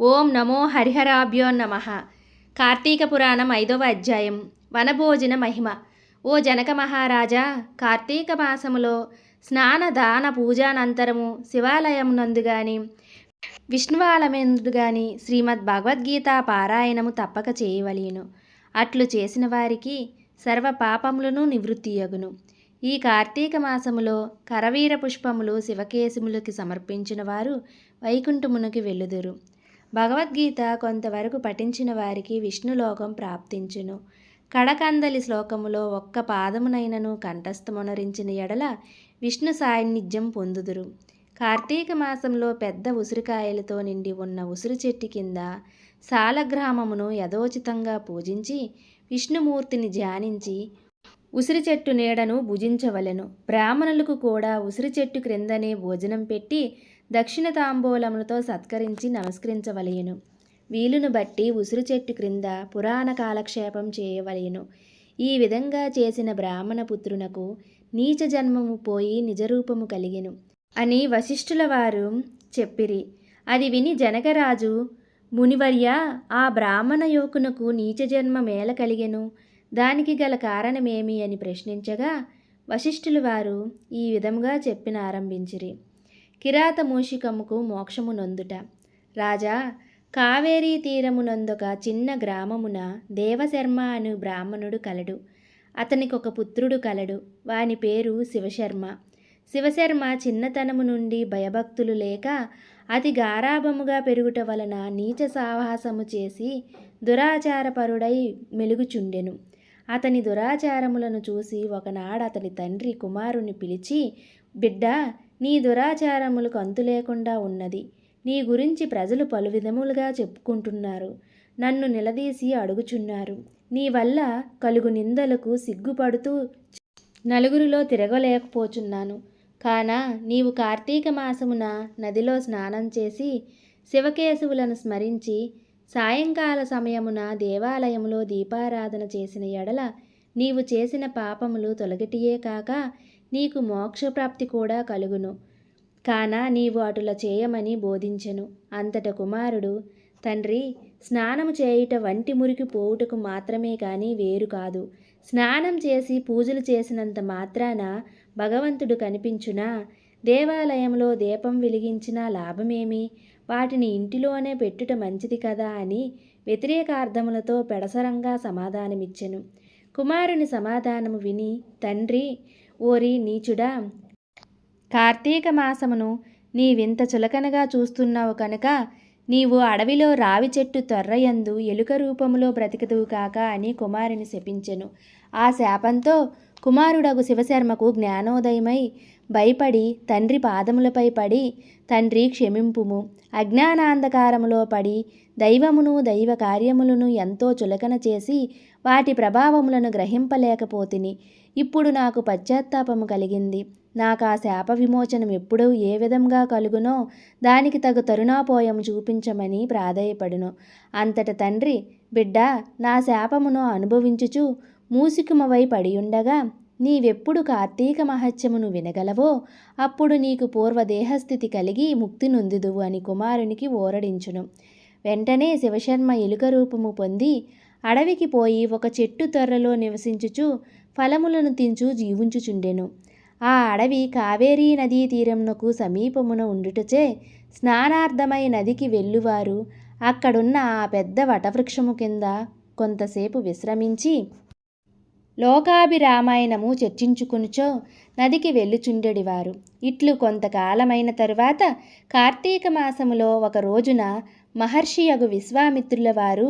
ఓం నమో హరిహరాభ్యో నమ. కార్తీక పురాణం ఐదవ అధ్యాయం. వనభోజన మహిమ. ఓ జనక మహారాజా కార్తీక మాసములో స్నాన దాన పూజానంతరము శివాలయమునందు గాని విష్ణువాలమెందు గాని శ్రీమద్ భగవద్గీత పారాయణము తప్పక చేయవలేను. అట్లు చేసిన వారికి సర్వ పాపములను నివృత్తియగును. ఈ కార్తీక మాసములో కరవీర పుష్పములు శివకేశములకి సమర్పించిన వారు వైకుంఠమునకి వెళ్ళుదురు. భగవద్గీత కొంతవరకు పఠించిన వారికి విష్ణులోకం ప్రాప్తించును. కడకందలి శ్లోకములో ఒక్క పాదమునైనను కంఠస్థమునరించిన ఎడల విష్ణు సాన్నిధ్యం పొందుదురు. కార్తీక మాసంలో పెద్ద ఉసిరికాయలతో నిండి ఉన్న ఉసిరి చెట్టు కింద సాలగ్రామమును యథోచితంగా పూజించి విష్ణుమూర్తిని ధ్యానించి ఉసిరి చెట్టు నీడను భుజించవలెను. బ్రాహ్మణులకు కూడా ఉసిరి చెట్టు క్రిందనే భోజనం పెట్టి దక్షిణ తాంబూలములతో సత్కరించి నమస్కరించవలయను వీలును బట్టి ఉసురు చెట్టు క్రింద పురాణ కాలక్షేపం చేయవలయను ఈ విధంగా చేసిన బ్రాహ్మణ పుత్రునకు నీచ జన్మము పోయి నిజరూపము కలిగెను. అని వశిష్ఠుల వారు చెప్పిరి. అది విని జనకరాజు మునివర్య ఆ బ్రాహ్మణ యువకునకు నీచ జన్మ మేల కలిగెను. దానికి గల కారణమేమి అని ప్రశ్నించగా వశిష్ఠులు వారు ఈ విధముగా చెప్పిన కిరాతమూషికముకు కిరాత మూషికముకు మోక్షము నొందుట రాజా కావేరీ తీరమునందొక చిన్న గ్రామమున దేవశర్మ అను బ్రాహ్మణుడు కలడు. అతనికి ఒక పుత్రుడు కలడు. వాని పేరు శివశర్మ. శివశర్మ చిన్నతనము నుండి భయభక్తులు లేక అతి గారాభముగా పెరుగుట వలన నీచ సాహసము చేసి దురాచారపరుడై మెలుగుచుండెను. అతని దురాచారములను చూసి ఒకనాడు అతని తండ్రి కుమారుని పిలిచి బిడ్డ నీ దురాచారములకు అంతు లేకుండా ఉన్నది. నీ గురించి ప్రజలు పలు విధములుగా చెప్పుకుంటున్నారు. నన్ను నిలదీసి అడుగుచున్నారు. నీ వల్ల కలుగు నిందలకు సిగ్గుపడుతూ నలుగురిలో తిరగలేకపోచున్నాను. కాన నీవు కార్తీక మాసమున నదిలో స్నానం చేసి శివకేశవులను స్మరించి సాయంకాల సమయమున దేవాలయములో దీపారాధన చేసిన ఎడల నీవు చేసిన పాపములు తొలగిటియే కాక నీకు మోక్షప్రాప్తి కూడా కలుగును. కాన నీవు అటుల చేయమని బోధించెను. అంతట కుమారుడు తండ్రి స్నానము చేయుట వంటి మురికి పోవుటకు మాత్రమే కానీ వేరు కాదు. స్నానం చేసి పూజలు చేసినంత మాత్రాన భగవంతుడు కనిపించునా? దేవాలయంలో దీపం వెలిగించిన లాభమేమి? వాటిని ఇంటిలోనే పెట్టుట మంచిది కదా అని వ్యతిరేకార్థములతో పెడసరంగా సమాధానమిచ్చెను. కుమారుని సమాధానము విని తండ్రి ఓరి నీచుడా! కార్తీక మాసమును నీవింత చులకనగా చూస్తున్నావు కనుక నీవు అడవిలో రావి చెట్టు తొర్రయందు ఎలుక రూపములో బ్రతికదువు కాక అని కుమారుని శపించెను. ఆ శాపంతో కుమారుడగు శివశర్మకు జ్ఞానోదయమై భయపడి తండ్రి పాదములపై పడి తండ్రి క్షమింపుము. అజ్ఞానాంధకారములో పడి దైవమును దైవ కార్యములను ఎంతో చులకన చేసి వాటి ప్రభావములను గ్రహింపలేకపోతిని. ఇప్పుడు నాకు పశ్చాత్తాపము కలిగింది. నాకు ఆ శాప విమోచనం ఎప్పుడు ఏ విధంగా కలుగునో దానికి తగు తరుణాపోయము చూపించమని ప్రాధేయపడును. అంతట తండ్రి బిడ్డ నా శాపమును అనుభవించుచు మూసికుమవై పడియుండగా నీవెప్పుడు కార్తీక మహత్యమును వినగలవో అప్పుడు నీకు పూర్వ దేహస్థితి కలిగి ముక్తి నొందుదువు అని కుమారునికి ఓరడించును. వెంటనే శివశర్మ ఎలుక రూపము పొంది అడవికి పోయి ఒక చెట్టు తొర్రలో నివసించుచు ఫలములను తించు జీవించుచుండెను. ఆ అడవి కావేరీ నదీ తీరమునకు సమీపమున ఉండుటచే స్నానార్థమై నదికి వెళ్ళువారు. అక్కడున్న ఆ పెద్ద వటవృక్షము కింద కొంతసేపు విశ్రమించి లోకాభిరామాయణము చర్చించుకునుచో నదికి వెళ్ళుచుండెడివారు. ఇట్లు కొంతకాలమైన తరువాత కార్తీక మాసములో ఒక రోజున మహర్షియగు విశ్వామిత్రుల వారు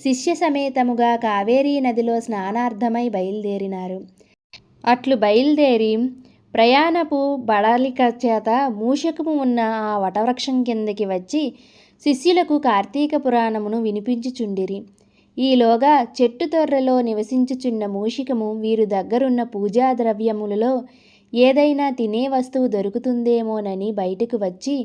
శిష్య సమేతముగా కావేరీ నదిలో స్నానార్థమై బయలుదేరినారు. అట్లు బయలుదేరి ప్రయాణపు బడలిక చేత మూషకము ఉన్న ఆ వటవృక్షం కిందకి వచ్చి శిష్యులకు కార్తీక పురాణమును వినిపించుచుండిరి. ఈలోగా చెట్టు తొర్రలో నివసించుచున్న మూషికము వీరు దగ్గరున్న పూజా ద్రవ్యములలో ఏదైనా తినే వస్తువు దొరుకుతుందేమోనని బయటకు వచ్చి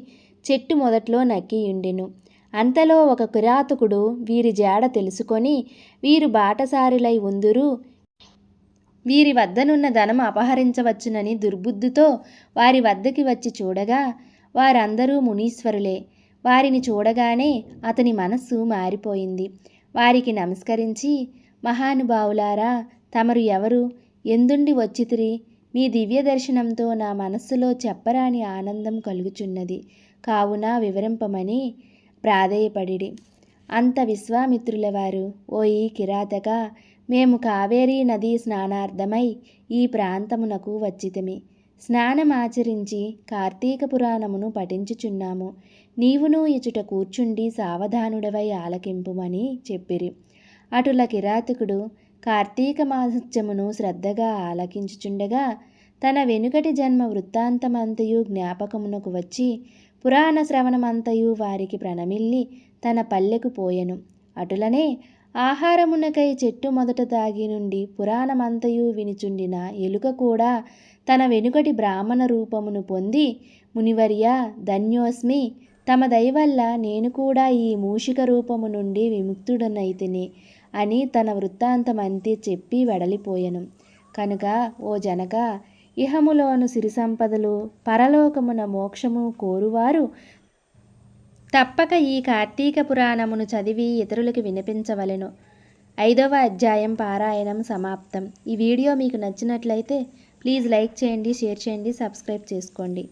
చెట్టు మొదట్లో నక్కియుండెను. అంతలో ఒక కిరాతకుడు వీరి జాడ తెలుసుకొని వీరు బాటసారిలై ఉందురు. వీరి వద్దనున్న ధనం అపహరించవచ్చునని దుర్బుద్ధితో వారి వద్దకి వచ్చి చూడగా వారందరూ మునీశ్వరులే. వారిని చూడగానే అతని మనస్సు మారిపోయింది. వారికి నమస్కరించి మహానుభావులారా తమరు ఎవరు? ఎందుండి వచ్చితిరి? మీ దివ్య దర్శనంతో నా మనస్సులో చెప్పరాని ఆనందం కలుగుచున్నది. కావున వివరింపమని ప్రాధేయపడిడి. అంత విశ్వామిత్రుల వారు ఈ కిరాతక మేము కావేరీ నదీ స్నానార్థమై ఈ ప్రాంతమునకు వచ్చితిమి. స్నానమాచరించి కార్తీక పురాణమును పఠించుచున్నాము. నీవును ఇచుట కూర్చుండి సావధానుడవై ఆలకింపుమని చెప్పిరి. అటుల కిరాతకుడు కార్తీక మాసత్యమును శ్రద్ధగా ఆలకించుచుండగా తన వెనుకటి జన్మ వృత్తాంతమంతయు జ్ఞాపకమునకు వచ్చి పురాణ శ్రవణమంతయు వారికి ప్రణమిల్లి తన పల్లెకు పోయెను. అటులనే ఆహారమునకై చెట్టు మొదట దాగి నుండి పురాణమంతయు వినిచుండిన ఎలుక కూడా తన వెనుకటి బ్రాహ్మణ రూపమును పొంది మునివర్య ధన్యోస్మి తమ దయవల్ల నేను కూడా ఈ మూషిక రూపము నుండి విముక్తుడనైతిని అని తన వృత్తాంతమంతి చెప్పి వెడలిపోయెను. కనుక ఓ జనక ఇహములోను సిరి సంపదలు పరలోకమున మోక్షము కోరువారు తప్పక ఈ కార్తీక పురాణమును చదివి ఇతరులకు వినిపించవలెను. ఐదవ అధ్యాయం పారాయణం సమాప్తం. ఈ వీడియో మీకు నచ్చినట్లయితే ప్లీజ్ లైక్ చేయండి షేర్ చేయండి సబ్స్క్రైబ్ చేసుకోండి.